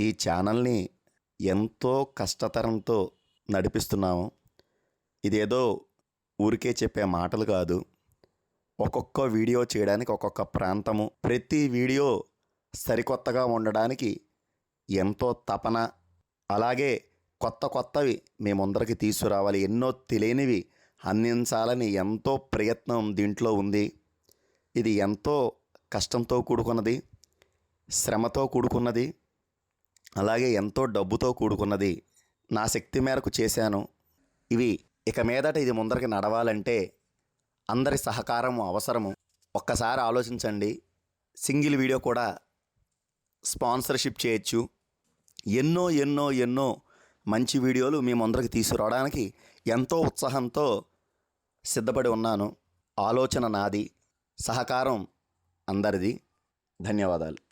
ఈ ఛానల్ని ఎంతో కష్టతరంతో నడిపిస్తున్నాము. ఇదేదో ఊరికే చెప్పే మాటలు కాదు. ఒక్కొక్క వీడియో చేయడానికి ఒక్కొక్క ప్రాంతము ప్రతి వీడియో సరికొత్తగా ఉండడానికి ఎంతో తపన అలాగే కొత్త కొత్తవి మీ ముందరికి తీసుకురావాలి. ఎన్నో తెలియనివి అందించాలని ఎంతో ప్రయత్నం దీంట్లో ఉంది. ఇది ఎంతో కష్టంతో కూడుకున్నది శ్రమతో కూడుకున్నది. అలాగే ఎంతో డబ్బుతో కూడుకున్నది నా శక్తి మేరకు చేశాను. ఇవి ఇక మీదట ఇది ముందరికి నడవాలంటే అందరి సహకారం అవసరము. ఒక్కసారి ఆలోచించండి. సింగిల్ వీడియో కూడా స్పాన్సర్షిప్ చేయొచ్చు. ఎన్నో ఎన్నో ఎన్నో మంచి వీడియోలు మీ ముందరికి తీసుకురావడానికి ఎంతో ఉత్సాహంతో సిద్ధపడి ఉన్నాను. ఆలోచన నాది. సహకారం అందరిది. ధన్యవాదాలు.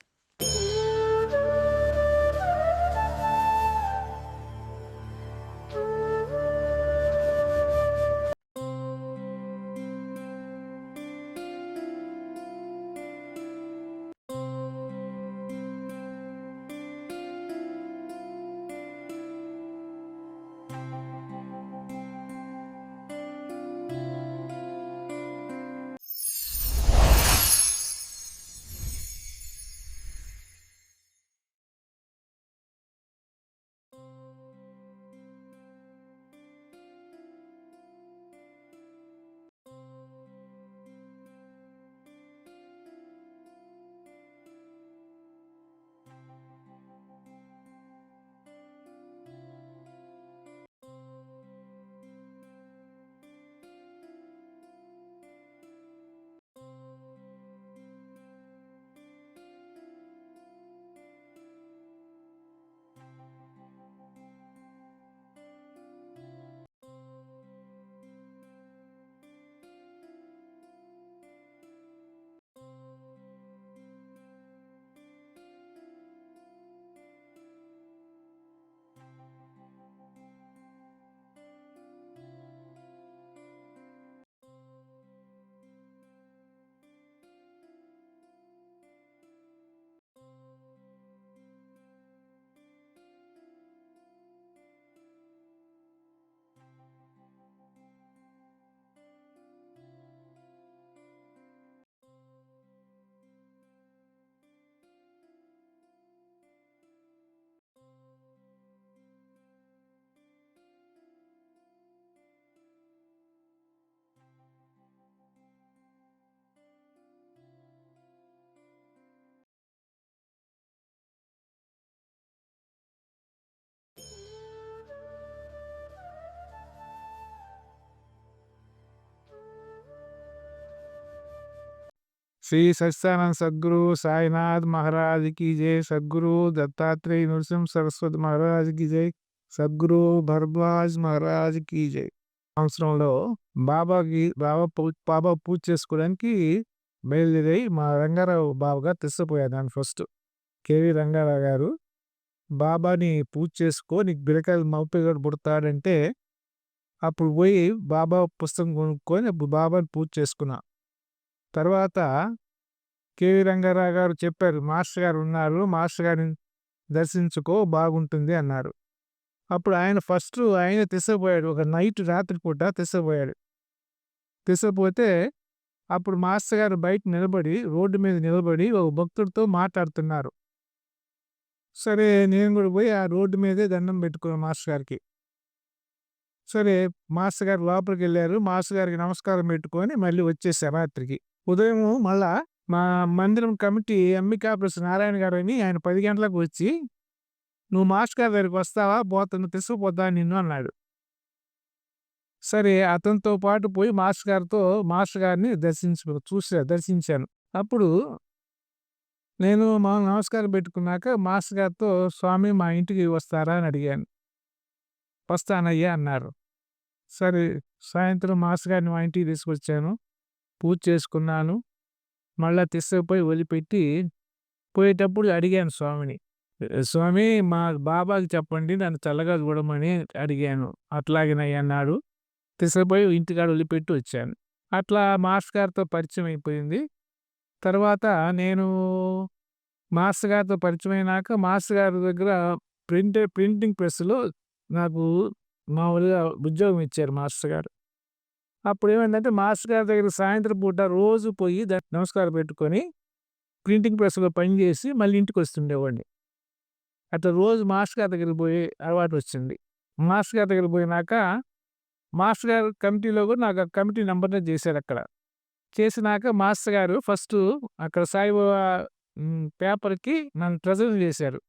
శ్రీ సత్యానంద సద్గురు సాయినాథ్ మహారాజ్కి జై. సద్గురు దత్తాత్రేయ నృసింహ సరస్వతి మహారాజ్కి జై. సద్గురు భరద్వాజ్ మహారాజ్కి జై. సంవత్సరంలో బాబాకి బాబా పూ- బాబా పూజ చేసుకోవడానికి బయలుదేరి మా రంగారావు బాబాగా తెచ్చిపోయారు దాని ఫస్ట్. కేవి రంగారావు గారు బాబాని పూజ చేసుకో నీకు బిరకాయలు మౌపిగాడు పుడతాడంటే అప్పుడు పోయి బాబా పుస్తకం కొనుక్కొని అప్పుడు బాబాని పూజ చేసుకున్నా. తర్వాత కేవి రంగారావు గారు చెప్పారు మాస్టర్ గారు ఉన్నారు మాస్టర్ గారిని దర్శించుకో బాగుంటుంది అన్నారు. అప్పుడు ఆయన ఫస్ట్ ఆయన తెసపోయాడు ఒక నైట్ రాత్రిపూట తెసపోయాడు. తెసపోతే అప్పుడు మాస్టర్ గారు బయట నిలబడి రోడ్డు మీద నిలబడి ఒక భక్తుడితో మాట్లాడుతున్నారు. సరే నేను కూడా పోయి ఆ రోడ్డు మీదే దండం పెట్టుకున్నాను మాస్టర్ గారికి. సరే మాస్టర్ గారు లోపలికి వెళ్ళారు మాస్టర్ గారికి నమస్కారం పెట్టుకొని మళ్ళీ వచ్చేసారు రాత్రికి. ఉదయం మళ్ళా మా మందిరం కమిటీ అంబికా ప్లస్ నారాయణ గారు అని ఆయన పది గంటలకు వచ్చి నువ్వు మాస్టర్ గారి దగ్గరికి వస్తావా? పోతాను తీసుకుపోతా నిన్ను అన్నాడు. సరే అతనితో పాటు పోయి మాస్టర్ గారితో మాస్టర్ గారిని దర్శించు చూసా దర్శించాను. అప్పుడు నేను మా నమస్కారం పెట్టుకున్నాక మాస్టర్ గారితో స్వామి మా ఇంటికి వస్తారా? అని అడిగాను. వస్తానయ్యా అన్నారు. సరే సాయంత్రం మాస్టర్ గారిని మా ఇంటికి తీసుకొచ్చాను. పూజ చేసుకున్నాను. మళ్ళా తీసుకుపోయి వదిలిపెట్టి పోయేటప్పుడు అడిగాను స్వామిని. స్వామి మా బాబాకి చెప్పండి నన్ను చల్లగా చూడమని అడిగాను. అట్లాగేనయ్యా అన్నాడు. తీసుకుపోయి ఇంటికాడ వదిలిపెట్టి వచ్చాను. అట్లా మాస్టర్ గారితో పరిచయం అయిపోయింది. తర్వాత నేను మాస్టర్ గారితో పరిచయం అయినాక మాస్టర్ గారి దగ్గర ప్రింటే ప్రింటింగ్ ప్రెస్‌లో నాకు మామూలుగా ఉద్యోగం ఇచ్చారు మాస్టర్ గారు. అప్పుడు ఏమైందంటే మాస్టర్ గారి దగ్గర సాయంత్రం పూట రోజు పోయి నమస్కారం పెట్టుకొని, ప్రింటింగ్ ప్రెస్‌లో పనిచేసి మళ్ళీ ఇంటికి వస్తుండేవాడిని అట్లా రోజు మాస్టర్ గారి దగ్గరికి పోయే అలవాటొచ్చింది. మాస్టర్ గారి దగ్గర పోయినాక, మాస్టర్ గారు కమిటీలో కూడా నాకు ఆ కమిటీ చేశారు అక్కడ చేసినాక మాస్టర్ గారు ఫస్ట్ అక్కడ సాయిబాబా పేపర్‌కి నన్ను ట్రెజరర్ చేశారు.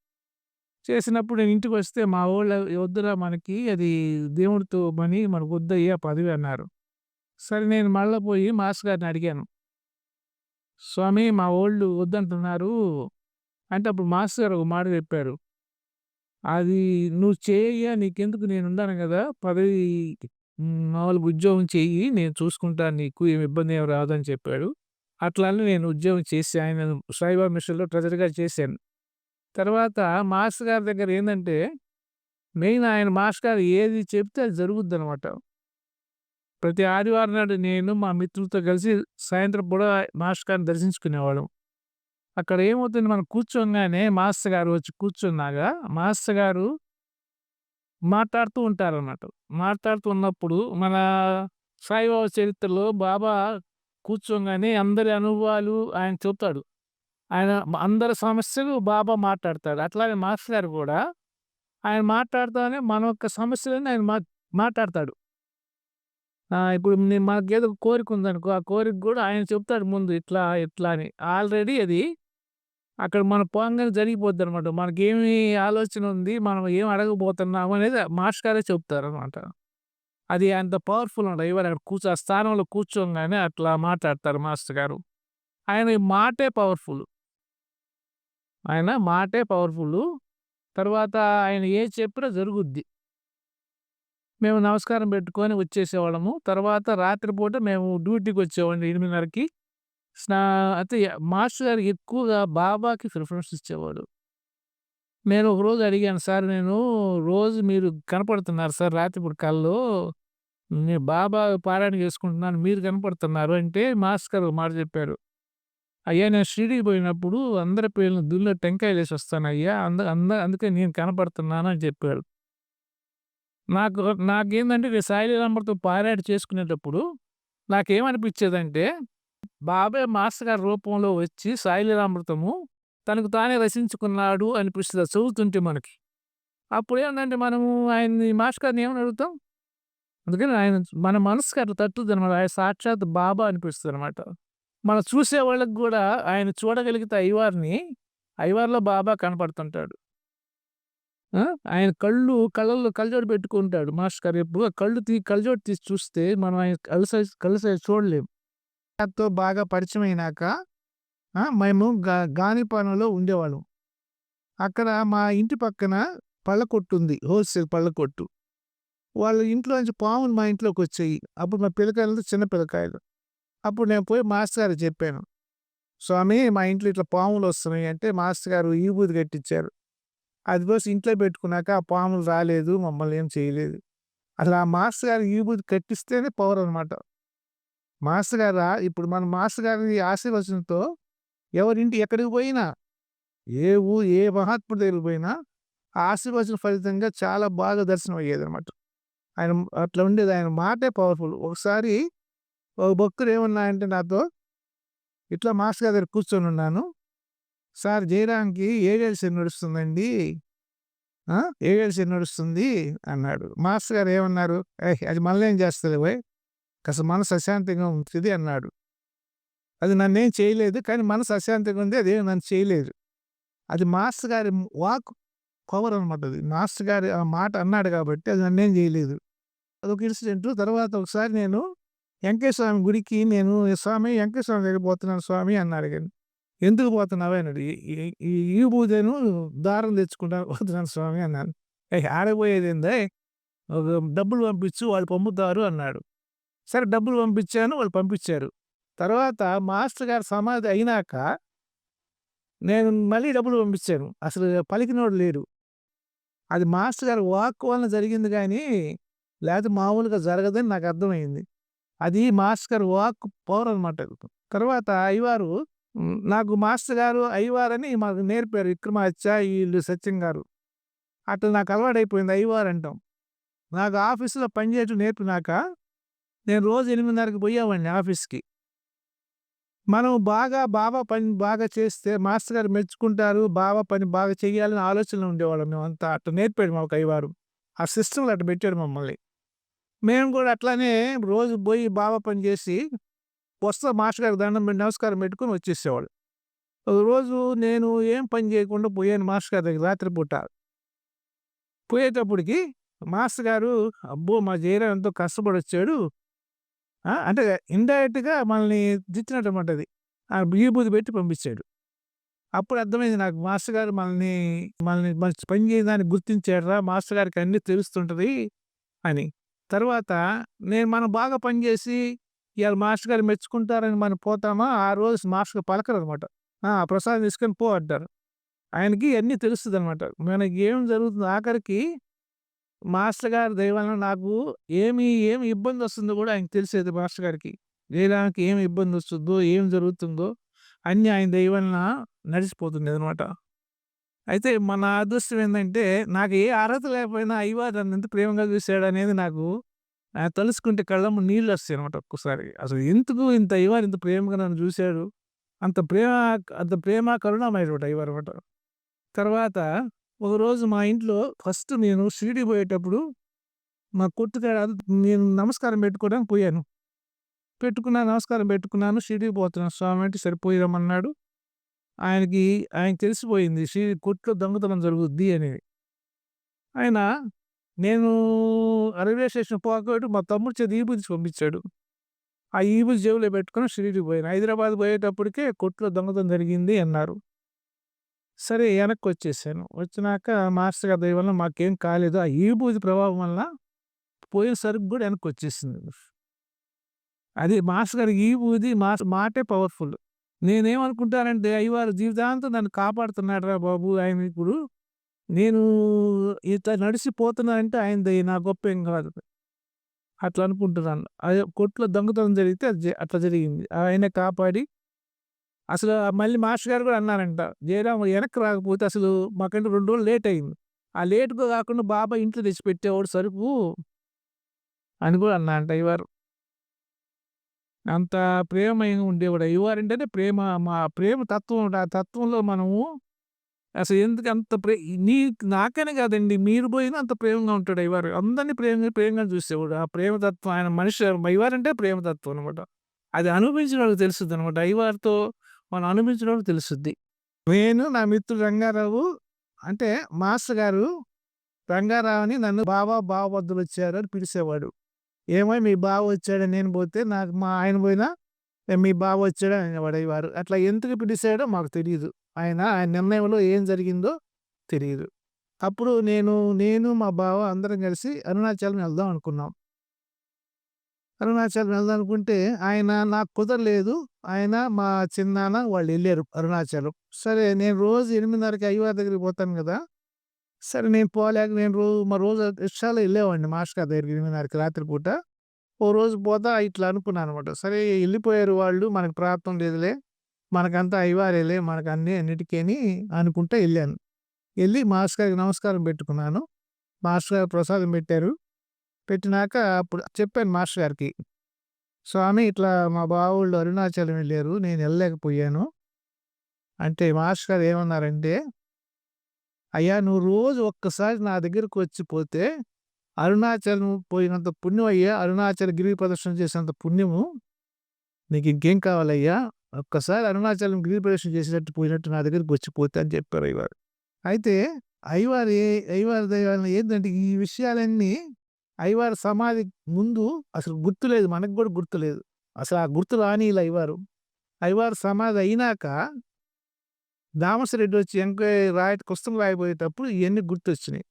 చేసినప్పుడు నేను ఇంటికి వస్తే మా వాళ్ళ "వద్దురా మనకి అది దేవుడితో పని మనకొద్దయ్యా పదవి" అన్నారు. సరే నేను మళ్ళీ పోయి మాస్ గారిని అడిగాను. స్వామి మా ఓళ్ళు వద్దంటున్నారు. అంటే అప్పుడు మాస్ గారు ఒక మాట చెప్పారు. అది "నువ్వు చేయ నీకెందుకు నేనున్నాను కదా పదవి హ్మ్, మామూలుగా ఉద్యోగం చెయ్యి. నేను చూసుకుంటాను నీకు ఏమి ఇబ్బంది ఏమి రాదని" చెప్పాడు. అట్లా నేను ఉద్యోగం చేసి ఆయన సాయిబాబా మిషన్‌లో ట్రెజరీగా చేశాను. తర్వాత మాస్టర్ గారి దగ్గర ఏంటంటే మెయిన్ ఆయన మాస్టర్ గారు ఏది చెప్తే అది జరుగుద్ది అనమాట ప్రతి ఆదివారం నాడు నేను మా మిత్రులతో కలిసి సాయంత్రం కూడా మాస్టర్ గారిని దర్శించుకునేవాళ్ళం. అక్కడ ఏమవుతుంది మనం కూర్చోగానే మాస్టర్ గారు వచ్చి కూర్చున్నాక మాస్టర్ గారు మాట్లాడుతూ ఉంటారన్నమాట. మాట్లాడుతూ ఉన్నప్పుడు మన సాయిబాబా చరిత్రలో బాబా కూర్చోగానే అందరి అనుభవాలు ఆయన చెప్తాడు. ఆయన అందరి సమస్యలు బాబా మాట్లాడతాడు. అట్లాగే మాస్టర్ గారు కూడా ఆయన మాట్లాడుతానే మన యొక్క సమస్యలను ఆయన మా మాట్లాడతాడు. ఆహ్, ఇప్పుడు ఏదో మనకేదో కోరిక ఉందనుకో, ఆ కోరిక కూడా ఆయన చెప్తాడు ముందు ఇట్లా, ఇట్లా అని. ఆల్రెడీ అది అక్కడ మనం పోంగానే జరిగిపోద్దనమాట. మనకేమి ఆలోచన ఉంది, మనం ఏం అడగబోతున్నాము అనేది మాస్టర్ గారే చెప్తారనమాట. అది అంత పవర్‌ఫుల్ అనమాట. ఎవరు అక్కడ కూర్చో ఆ స్థానంలో కూర్చోంగానే అట్లా మాట్లాడతారు మాస్టర్ గారు. ఆయన మాటే పవర్‌ఫుల్. ఆయన మాటే పవర్ఫుల్ తర్వాత ఆయన ఏది చెప్పినా జరుగుద్ది. మేము నమస్కారం పెట్టుకొని వచ్చేసేవాళ్ళము. తర్వాత రాత్రిపూట మేము డ్యూటీకి వచ్చేవాడిని ఎనిమిదిన్నరకి స్నా అయితే మాస్టర్ గారు ఎక్కువగా బాబాకి ప్రిఫరెన్స్ ఇచ్చేవాడు. నేను ఒకరోజు అడిగాను సార్ నేను రోజు మీరు కనపడుతున్నారు సార్ రాత్రిపూట కల్లో. నేను బాబా పారాయణ చేసుకుంటున్నాను. మీరు కనపడుతున్నారు అంటే మాస్టర్ గారు మాట చెప్పారు. అయ్యా నేను షిరిడీకి పోయినప్పుడు అందరి పేర్లను వేసి వస్తాను అయ్యా అంద అంద అందుకే నేను కనపడుతున్నాను అని చెప్పాడు. నాకు నాకేందంటే సాయి నంబర్తో పారాయణ చేసుకునేటప్పుడు నాకేమనిపించేదంటే, బాబాయ్ మాస్టర్ గారి రూపంలో వచ్చి సాయిలీలామృతము తనకు తానే రచించుకున్నాడు అనిపిస్తుంది చదువుతుంటే మనకి. అప్పుడేందంటే మనము ఆయన్ని మాస్టర్ గారిని ఏమని అడుగుతాం? అందుకని ఆయన మన మనసుకి అట్లా తట్టుద్దనమాట. ఆయన సాక్షాత్ బాబా అనిపిస్తుంది అనమాట మనం చూసే వాళ్ళకి కూడా ఆయన చూడగలిగితే అయ్యవారిని, అయ్యవారిలో బాబా కనపడుతుంటాడు. ఆయన కళ్ళు కళ్ళల్లో కళ్ళజోడు పెట్టుకుంటాడు మాస్టర్ గారు ఎప్పుడు. ఆ కళ్ళు తీ కళ్ళజోడు తీసి చూస్తే మనం ఆయన కళ్ళు సైజ్ చూడలేము సైజ్ చూడలేం. బాగా పరిచయం అయినాక మేము గా గానిపాలెంలో ఉండేవాళ్ళం. అక్కడ మా ఇంటి పక్కన పళ్ళ కొట్టుంది. హోల్‌సేల్ పళ్ళ కొట్టు. వాళ్ళ ఇంట్లో నుంచి పాములు మా ఇంట్లోకి వచ్చాయి అప్పుడు మా పిల్లకాయలంతా చిన్న పిల్లకాయలు. అప్పుడు నేను పోయి మాస్టర్ గారు చెప్పాను. స్వామి మా ఇంట్లో ఇట్లా పాములు వస్తున్నాయి అంటే మాస్టర్ గారు బూది కట్టించారు. అది పోసి ఇంట్లో పెట్టుకున్నాక ఆ పాములు రాలేదు. మమ్మల్ని ఏం చేయలేదు. అసలు ఆ మాస్టర్ గారు విభూది కట్టిస్తేనే పవర్ అనమాట. మాస్టర్ గారు రా ఇప్పుడు మన మాస్టర్ గారి ఆశీర్వచనంతో ఎవరింటి ఎక్కడికి పోయినా, ఏ ఊ ఏ మహాత్ముడి దగ్గరికి పోయినా ఆ ఆశీర్వచన ఫలితంగా చాలా బాగా దర్శనం అయ్యేది అనమాట ఆయన అట్లా ఉండేది. ఆయన మాటే పవర్‌ఫుల్. ఒకసారి ఒక భక్తుడు ఏమన్నా అంటే నాతో, ఇట్లా మాస్టర్ గారి దగ్గర కూర్చొనున్నాను. సార్ జయరాంకి ఏడేళ్ళ శని నడుస్తుందండి. ఆ! ఏడేళ్ళ శని నడుస్తుంది అన్నాడు. మాస్టర్ గారు ఏమన్నారు? ఏయ్! అది మనల్నేం చేస్తుంది ఓయ్! కాస్త మనసు అశాంతంగా ఉంటుంది అన్నాడు. అది నన్నేం చేయలేదు. కానీ మనసు అశాంతంగా ఉంది. అదేం నన్ను చేయలేదు. అది మాస్టర్ గారి వాక్ కవర్ అనమాట అది. మాస్టర్ గారు ఆ మాట అన్నాడు కాబట్టి అది నన్నేం చేయలేదు. అదొక ఇన్సిడెంటు. తర్వాత ఒకసారి నేను వెంకటేశ్వర స్వామి గుడికి నేను స్వామి వెంకటేశ్వర స్వామి దగ్గర పోతున్నాను స్వామి అన్నాడు కానీ ఎందుకు పోతున్నావే అన్నాడు. ఈ ఈ ఈ దారం తెచ్చుకుంటాను పోతున్నాను స్వామి అన్నాను. ఏయ్! ఆడకి డబ్బులు పంపించు వాళ్ళు పంపుతారు అన్నాడు. సరే డబ్బులు పంపించాను. వాళ్ళు పంపించారు. తర్వాత మాస్టర్ గారు సమాధి అయినాక నేను మళ్ళీ డబ్బులు పంపించాను. అసలు పలికినోడు లేడు. అది మాస్టర్ గారు వాక్ వలన జరిగింది కానీ లేతే మామూలుగా జరగదని నాకు అర్థమైంది. అది మాస్టర్ గారు వాక్ పవర్ అనమాట. తర్వాత అయ్యవారు నాకు మాస్టర్ గారు అయ్యవారని మాకు నేర్పారు. విక్రమాదిత్య, వీళ్ళు సత్యం గారు. అట్లా నాకు అలవాటైపోయింది అయ్యవారు అంటాం. నాకు ఆఫీసులో పనిచేయటం నేర్పినాక నేను రోజు 8:30కి పోయేవాడిని ఆఫీస్‌కి. మనం బాగా బాబా పని బాగా చేస్తే మాస్టర్ గారు మెచ్చుకుంటారు. బాబా పని బాగా చేయాలని ఆలోచనలో ఉండేవాళ్ళం మేమంతా. అట్లా నేర్పాడు మాకు అయ్యవారు. ఆ సిస్టంలో అట్ట పెట్టాడు మమ్మల్ని. మేము కూడా అట్లానే రోజు పోయి బాబా పని చేసి వస్తా మాస్టర్ గారికి దండం పెట్టి నమస్కారం పెట్టుకొని వచ్చేసేవాడు ఒకరోజు నేను ఏం పని చేయకుండా పోయాను మాస్టర్ గారి దగ్గర రాత్రిపూట పోయేటప్పటికి మాస్టర్ గారు అబ్బో! మా జయరాం ఎంతో కష్టపడి వచ్చాడు అంటే ఇండైరెక్ట్‌గా మనల్ని దిచ్చినట్టు అది. ఆ బియ్యబూది పెట్టి పంపించాడు. అప్పుడు అర్థమైంది నాకు మాస్టర్ గారు మనల్ని మనల్ని మన పని చేయడానికి గుర్తించాడరా మాస్టర్ గారికి అన్నీ తెలుస్తుంటది అని. తర్వాత నేను మనం బాగా పని ఇవాళ మాస్టర్ గారు మెచ్చుకుంటారని మనం పోతామా, ఆ రోజు మాస్టర్ పలకరనమాట. ఆ! ప్రసాదం తీసుకొని పో అంటారు. ఆయనకి అన్నీ తెలుస్తదనమాట. మనకి ఏం జరుగుతుందో ఆఖరికి మాస్టర్ గారి దయ నాకు ఏమి, ఏమి ఇబ్బంది వస్తుందో కూడా ఆయనకి తెలిసేది మాస్టర్ గారికి. జయరాంకి ఏమి ఇబ్బంది వస్తుందో ఏం జరుగుతుందో అన్నీ ఆయన దయ నడిచిపోతుంది నడిచిపోతుండేదనమాట. అయితే మన అదృష్టం ఏంటంటే నాకు ఏ అర్హత లేకపోయినా అయ్యవారు నన్ను ఎంత ప్రేమగా చూసాడనేది నాకు ఆయన తలుసుకుంటే కళ్ళమ్మ నీళ్ళు వస్తాయి అనమాట ఒక్కసారి అసలు ఎందుకు ఇంత అయ్యవారు ఇంత ప్రేమగా నన్ను చూశాడు అంత ప్రేమ అంత ప్రేమ కరుణమైనటువంటి అయ్యవారు అనమాట తర్వాత ఒకరోజు మా ఇంట్లో ఫస్ట్ నేను షిరిడి పోయేటప్పుడు మా కొట్టుకాడ నేను నమస్కారం పెట్టుకోవడానికి పోయాను. పెట్టుకున్నా నమస్కారం పెట్టుకున్నాను. షిరిడి పోతున్నాను స్వామి అంటే సరిపోయిరమ్మన్నాడు రమ్మన్నాడు. ఆయనకి ఆయన తెలిసిపోయింది షిరిడి కొట్లో దొంగతనం జరుగుద్ది అనేది. ఆయన నేను రైల్వే స్టేషన్ పోకపోతే మా తమ్ముడు చేతి ఈబుజ్ పంపించాడు. ఆ ఈబుజ్ జేబులో పెట్టుకొని షిరిడి పోయాను. హైదరాబాద్ పోయేటప్పటికే కొట్లో దొంగతనం జరిగింది అన్నారు. సరే వెనక్కి వచ్చేసాను వచ్చినాక మాస్టర్ గారి దయ మాకేం కాలేదు. ఆ ఈబూది ప్రభావం వల్ల పోయిన సరుకు కూడా వెనక్కొచ్చేసింది. అది మాస్టర్ గారి ఈబూది మాస్ మాటే పవర్‌ఫుల్. నేనేమనుకుంటానంటే అయ్యవారు జీవితాంతం నన్ను కాపాడుతున్నాడురా బాబు! ఆయన ఇప్పుడు నేను ఇట్లా నడిచిపోతున్నా అంటే ఆయన నా నా గొప్పేం కాదు. అట్లా అనుకుంటున్నాను. అదే కొట్లో దొంగతనం జరిగితే అది జ అట్లా జరిగింది. ఆయనే కాపాడి అసలు మళ్ళీ మాస్టర్ గారు కూడా అన్నారంట. జయరామ్ వెనక్కి రాకపోతే అసలు మాకంటే రెండు రోజులు లేట్ అయింది. ఆ లేట్‌గా కాకుండా బాబా ఇంట్లో తెచ్చిపెట్టేవాడు సరుకు అని కూడా అన్నారంట ఇవారు అంత ప్రేమ ఉండేవాడు. అయ్యవారంటేనే ప్రేమ మా ప్రేమ తత్వం ఆ తత్వంలో మనము అసలు ఎందుకు అంత ప్రే నీ నాకనే కాదండి మీరు పోయినా అంత ప్రేమగా ఉంటాడు అయ్యవారు. అందరిని ప్రేమగా ప్రేమగా చూసేవాడు. ఆ ప్రేమతత్వం ఆయన మనిషి అయ్యవారంటే ప్రేమ తత్వం అనమాట. అది అనుభవించిన వాళ్ళకి తెలుస్తుంది అనమాట అయ్యవారితో మనం అనుభవించిన వాళ్ళకి తెలుస్తుంది. నేను నా మిత్రుడు రంగారావు అంటే మాస్టర్ గారు రంగారావు అని నన్ను బావ బావబద్దులొచ్చారు అని పిలిచేవాడు. ఏమో మీ బావ వచ్చాడని నేను పోతే నాకు మా ఆయన పోయినా మీ బావ వచ్చాడు అనేవాడు అయ్యవారు. అట్లా ఎందుకు పిలిచాడో మాకు తెలియదు ఆయన ఆయన నిర్ణయంలో ఏం జరిగిందో తెలియదు అప్పుడు నేను, నేను మా బావ అందరం కలిసి అరుణాచలం వెళ్దాం అనుకున్నాం. అరుణాచలం వెళ్దాం అనుకుంటే ఆయన నాకు కుదరలేదు. ఆయన మా చిన్నాన్న వాళ్ళు వెళ్ళారు అరుణాచలం. సరే నేను రోజు 8:30కి అయ్యవారి దగ్గరికి పోతాను కదా! సరే నేను పోలేక నేను రోజు మా రోజు రిక్షాలో వెళ్ళేవాడిని మాస్టర్ గారి దగ్గరికి ఎనిమిదిన్నరకి రాత్రిపూట ఓ రోజు పోతా ఇట్లా అనుకున్నాను అనమాట సరే వెళ్ళిపోయారు వాళ్ళు మనకు ప్రాప్తం లేదులే. మనకంతా అయ్యవారేలే మనకు అన్నీ అన్నిటికని అనుకుంటా వెళ్ళాను వెళ్ళి మాస్టర్ గారికి నమస్కారం పెట్టుకున్నాను. మాస్టర్ గారు ప్రసాదం పెట్టారు. పెట్టినాక అప్పుడు చెప్పాను మాస్టర్ గారికి. స్వామి ఇట్లా మా బావుళ్ళు అరుణాచలం వెళ్ళారు నేను వెళ్ళలేకపోయాను అంటే మాస్టర్ గారు ఏమన్నారంటే అయ్యా నువ్వు రోజు ఒక్కసారి నా దగ్గరకు వచ్చి పోతే అరుణాచలం పోయినంత పుణ్యం అయ్యా. అరుణాచల గిరి ప్రదర్శన చేసినంత పుణ్యము. నీకు ఇంకేం కావాలయ్యా? ఒక్కసారి అరుణాచలం గిరి ప్రదక్షిణ చేసినట్టు పోయినట్టు నా దగ్గరికి వచ్చిపోతే అని చెప్పారు అయ్యవారు. అయితే అయ్యవారు ఏ అయ్యవారి దయ ఏంటంటే ఈ విషయాలన్నీ అయ్యవారి సమాధి ముందు అసలు గుర్తులేదు. మనకు కూడా గుర్తులేదు. అసలు ఆ గుర్తు రానీలు అయ్యవారు. అయ్యవారు సమాధి అయినాక దామసరెడ్డి వచ్చి ఎంక్వైరీ రాయ పుస్తకం రాయబోయేటప్పుడు ఇవన్నీ గుర్తొచ్చినాయి.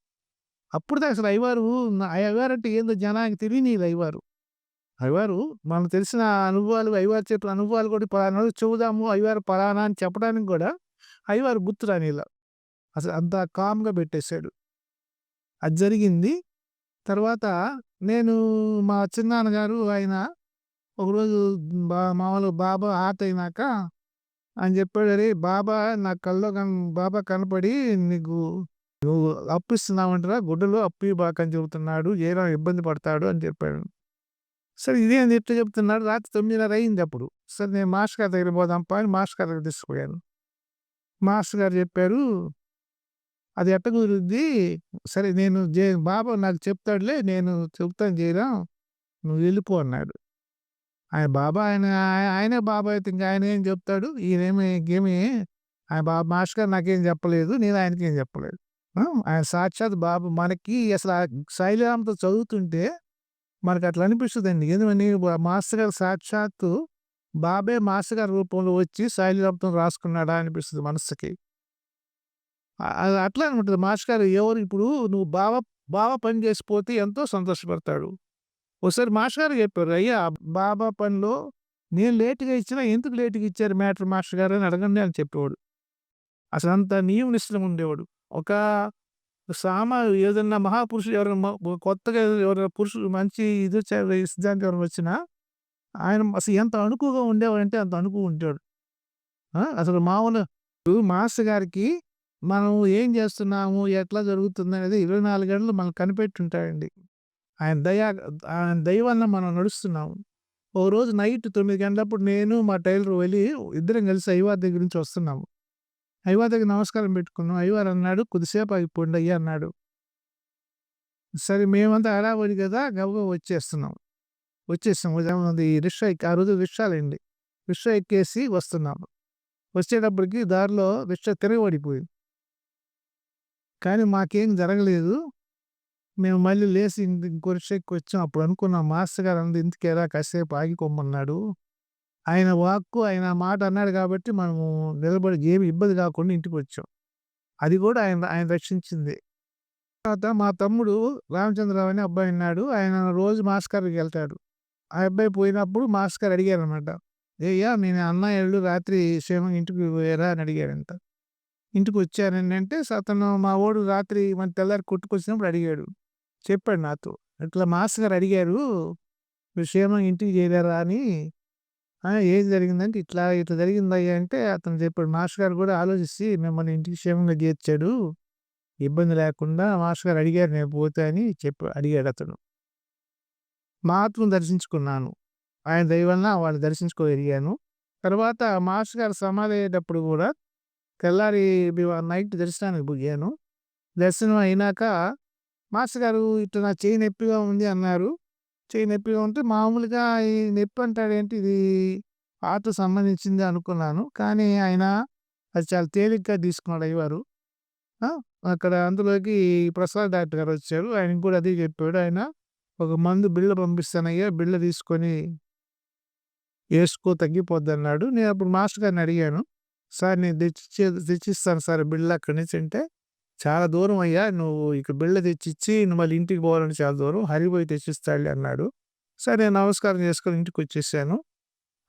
అప్పుడు అసలు అయ్యవారు అయ్యవారంటే ఏందో జనానికి తెలియని అయ్యవారు. అయ్యవారు మనకు తెలిసిన అనుభవాలు అయ్యవారు చెప్పిన అనుభవాలు కూడా పలానా చెబుదాము అయ్యవారు పలానా అని చెప్పడానికి కూడా అయ్యవారు గుర్తు రానిలా అసలు అంత కామ్‌గా పెట్టేశాడు అది జరిగింది. తర్వాత నేను మా చిన్నాన్నగారు ఆయన ఒకరోజు బా మామూలుగా బాబా హార్ట్ అయినాక అని చెప్పాడు. అరే బాబా నా కల్లో కన్ బాబా కనపడి నీకు నువ్వు అప్పు ఇస్తున్నావంటరా గుడ్డలో అప్పు బాకని చెబుతున్నాడు. ఏదో ఇబ్బంది పడతాడు" అని చెప్పాడు. సరే ఇదేంది ఎట్లా చెప్తున్నాడు. రాత్రి 9:30 అయింది అప్పుడు. సరే నేను మాస్టర్ గారి దగ్గర పోదాంపా అని మాస్టర్ గారి దగ్గర తీసుకుపోయాను. మాస్టర్ గారు చెప్పారు. "అది ఎట్ట కుదురుద్ది? సరే నేను జే బాబా నాకు చెప్తాడులే నేను చెప్తాను చేయడం నువ్వు వెళ్ళిపో" అన్నాడు. ఆయన బాబా ఆయన ఆయనే బాబా అయితే ఇంకా ఆయన ఏం చెప్తాడు? ఈయనేమి ఏమి ఆయన బాబు మాస్టర్ గారు నాకేం చెప్పలేదు. నేను ఆయనకేం చెప్పలేదు. ఆయన సాక్షాత్ బాబు మనకి అసలు ఆ చదువుతుంటే మనకు అట్లా అనిపిస్తుంది అండి ఎందుకని మాస్టర్ గారు సాక్షాత్తు బాబే మాస్టర్ గారి రూపంలో వచ్చి సాయిలీలామృతం రాసుకున్నాడా అనిపిస్తుంది మనస్సుకి. అది అట్లా అనుకుంటుంది మాస్టర్ గారు ఎవరు ఇప్పుడు నువ్వు బావ బావ పని చేసిపోతే ఎంతో సంతోషపడతాడు. ఒకసారి మాస్టర్ గారు చెప్పారు. "అయ్యా బాబా పనిలో నేను లేటుగా ఇచ్చినా ఎందుకు లేటుగా ఇచ్చారు మ్యాటర్ మాస్టర్ గారు" అని అడగండి అని చెప్పేవాడు. అసలు అంత నియమ ఉండేవాడు. ఒక సామా ఏదైనా మహాపురుషుడు ఎవరైనా కొత్తగా ఎవరైనా పురుషుడు మంచి ఇది సిద్ధాంతం ఎవరైనా వచ్చినా ఆయన అసలు ఎంత అనుకుగా ఉండేవాడంటే అంత అనుకు ఉంటాడు. అసలు మామూలు మాస్టర్ గారికి మనం ఏం చేస్తున్నాము? ఎట్లా జరుగుతుందనేది 24 గంటలు మనం కనిపెట్టి ఉంటాడండి. ఆయన దయ ఆయన దయ మనం నడుస్తున్నాము. ఓ రోజు నైట్ తొమ్మిది గంటలప్పుడు నేను మా టైలర్ వెళ్ళి ఇద్దరం కలిసి అయ్యవారి దగ్గర నుంచి వస్తున్నాము. అయ్యవారి దగ్గర నమస్కారం పెట్టుకున్నాం. అయ్యవారు అన్నాడు "కొద్దిసేపు ఆగిపోండి అయ్యా" అన్నాడు. సరే మేమంతా హడావిడి కదా! గబగబా వచ్చేస్తున్నాం. వచ్చేస్తాం అది రిక్షా ఎక్కి ఆ రోజు రిక్షాలండి. రిక్షా ఎక్కేసి వస్తున్నాము. వచ్చేటప్పటికి దారిలో రిక్షా తిరగబడిపోయింది. కానీ మాకేం జరగలేదు. మేము మళ్ళీ లేచి ఇంకో రిక్షా ఎక్కి వచ్చాం. అప్పుడు అనుకున్నాం మాస్టర్ గారు అన్నది ఇందుకేరా కాసేపు ఆగిపోమన్నాడు. ఆయన వాక్కు ఆయన మాట అన్నాడు కాబట్టి మనము నిలబడి ఏమి ఇబ్బంది కాకుండా ఇంటికి వచ్చాం అది కూడా ఆయన ఆయన రక్షించింది. తర్వాత మా తమ్ముడు రామచంద్రరావు అనే అబ్బాయి ఉన్నాడు. ఆయన రోజు మాస్టర్ వెళ్తాడు. ఆ అబ్బాయి పోయినప్పుడు మాస్టర్ గారు అడిగారన్నమాట. "ఏయ్యా మీ అన్నయ్యోళ్ళు రాత్రి క్షేమంగా ఇంటికి పోయారా?" అని అడిగాడంట. ఇంటికి వచ్చానండి అంటే అతను మా వోడు రాత్రి మన తెల్లారి కొట్టుకొచ్చినప్పుడు అడిగాడు. చెప్పాడు నాతో. "ఇట్లా మాస్టర్ గారు అడిగారు. మీరు క్షేమంగా ఇంటికి చేరారా అని" ఏం జరిగిందంటే ఇట్లా ఇట్లా జరిగిందయ్యా అంటే అతను చెప్పాడు. మాస్టర్ గారు కూడా ఆలోచించి మిమ్మల్ని ఇంటికి క్షేమంగా చేర్చాడు. ఇబ్బంది లేకుండా మాస్టర్ గారు అడిగారు నేను పోతే అని చెప్పి అడిగాడు అతను. మహాత్ముని దర్శించుకున్నాను. ఆయన దయ వలన దర్శించుకోగలిగాను. తర్వాత మాస్టర్ గారు సమాధి అయ్యేటప్పుడు కూడా తెల్లారి నైట్ దర్శనానికి పోయాను. దర్శనం అయినాక మాస్టర్ గారు ఇట్లా నా చెయ్యి నొప్పిగా ఉంది అన్నారు. చేయి నొప్పిగా ఉంటే మామూలుగా ఈ నొప్పి అంటాడేంటి ఇది ఆటకు సంబంధించింది అనుకున్నాను. కానీ ఆయన అది చాలా తేలిగ్గా తీసుకున్నాడు అయ్యవారు. అక్కడ అందులోకి ప్రసాద్ డాక్టర్ గారు వచ్చారు. ఆయనకి కూడా అదే చెప్పాడు. ఆయన ఒక మందు బిళ్ళ పంపిస్తానయ్యా బిళ్ళ తీసుకొని వేసుకో తగ్గిపోద్ది అన్నాడు నేను అప్పుడు మాస్టర్ గారిని అడిగాను. సార్ నేను తెచ్చి తెచ్చిస్తాను సార్ బిళ్ళ అక్కడి నుంచి అంటే, చాలా దూరం అయ్యా నువ్వు ఇక్కడ బిళ్ళ తెచ్చిచ్చి నువ్వు మళ్ళీ ఇంటికి పోవాలని చాలా దూరం. హరిపోయి తెచ్చిస్తాడులే అన్నాడు. సరే నమస్కారం చేసుకొని ఇంటికి వచ్చేసాను.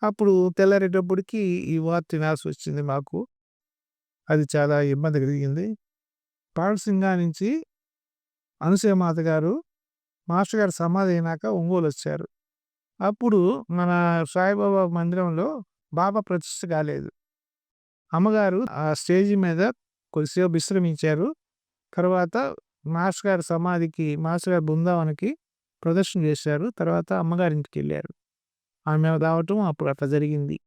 అప్పుడు తెల్లారేటప్పటికి ఈ వార్త తినాల్సి వచ్చింది మాకు. అది చాలా ఇబ్బంది కలిగింది. పాలసింగా నుంచి మాత గారు మాస్టర్ గారు సమాధి అయినాక ఒంగోలు వచ్చారు. అప్పుడు మన సాయిబాబా మందిరంలో బాబా ప్రతిష్ట కాలేదు. అమ్మగారు ఆ స్టేజి మీద కొద్దిసేపు విశ్రమించారు. తర్వాత మాస్టర్ గారి సమాధికి మాస్టర్ గారి బృందావనకి ప్రదర్శన చేశారు. తర్వాత అమ్మగారి ఇంటికెళ్ళారు. ఆమె రావటం అప్పుడు అట్లా జరిగింది.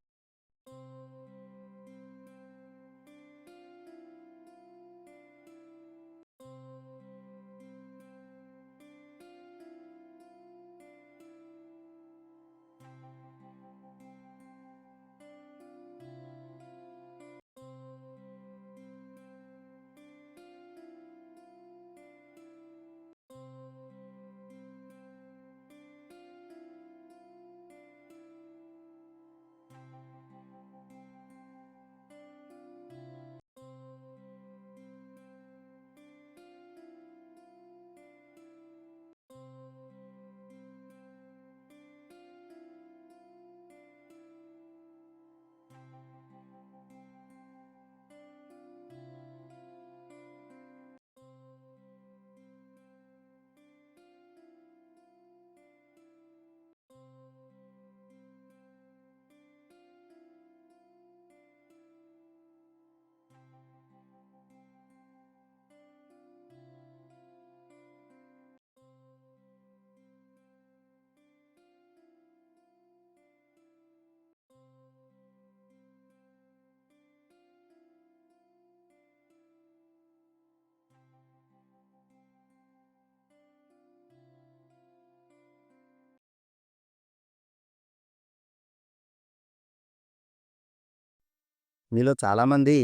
మీలో చాలామంది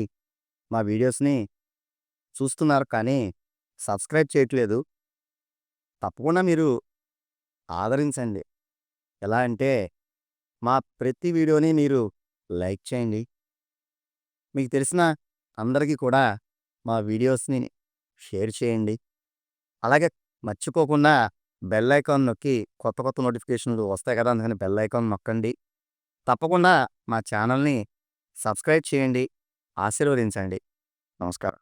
మా వీడియోస్ని చూస్తున్నారు కానీ సబ్స్క్రైబ్ చేయట్లేదు. తప్పకుండా మీరు ఆదరించండి. ఎలా అంటే మా ప్రతి వీడియోని మీరు లైక్ చేయండి. మీకు తెలిసిన అందరికీ కూడా మా వీడియోస్ని షేర్ చేయండి. అలాగే మర్చిపోకుండా బెల్ ఐకాన్ నొక్కి కొత్త కొత్త నోటిఫికేషన్లు వస్తాయి కదా అందుకని బెల్ ఐకాన్ నొక్కండి. తప్పకుండా మా ఛానల్ని సబ్స్క్రైబ్ చేయండి. ఆశీర్వదించండి. నమస్కారం.